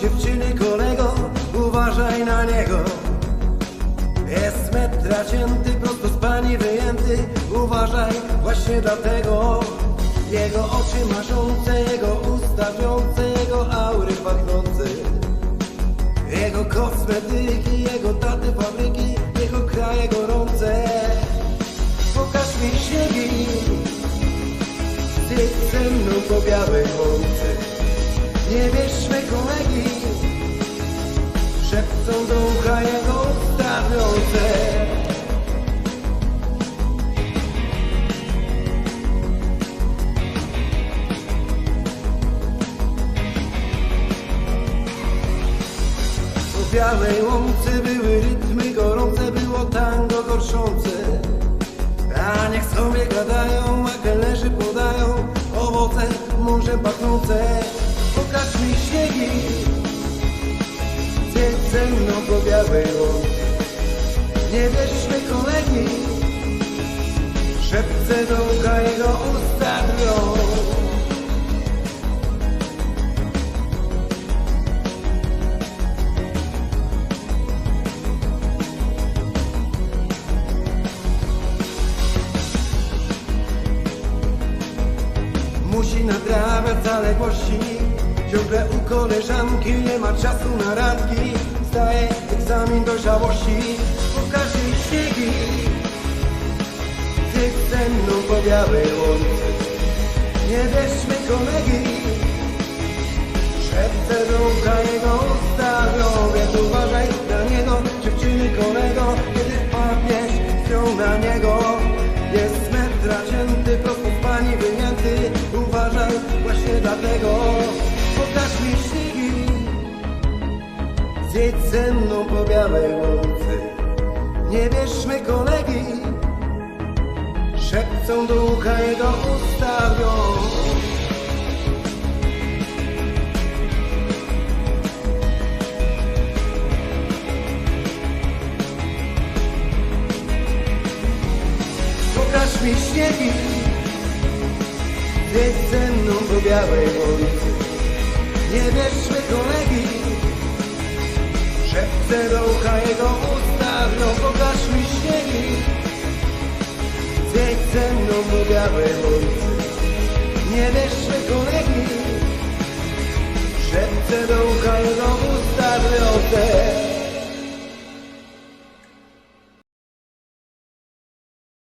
dziewczyny kolego, uważaj na niego. Jest metra cięty, prosto z pani wyjęty, uważaj właśnie dlatego. Jego oczy marzące, jego usta wiące, jego aury pachnące. Jego kosmetyki, jego taty fabryki, jego kraje gorące. Pokaż mi śniegi, zjedź ze mną po białej. Nie bierzmy kolegi, szepcą do ucha jego usta wiące. Po białej łące były rytmy gorące, było tango gorszące. A niech sobie gadają, a kelnerzy podają owoce morzem pachnące. Śniegi, ze mną po białej łące. Nie bierzmy kolegi, szepce do ucha jego usta drżą. Musi nadrabiać zaległości Ciągle u koleżanki Nie ma czasu na randki Zdaje egzamin dojrzałości Pokaż jej śniegi. Ty ze mną po białej łące. Nie bierzmy kolegi Szepce ucha jego usta Zjedź ze mną po białej łące Nie bierzmy kolegi. Szepcą do ucha jego usta wiąż Pokaż mi śniegi. Zjedź ze mną po białej łące Nie bierzmy kolegi Szepce do ucha jego usta No pokaż mi śniegi. Zjedź ze mną po białej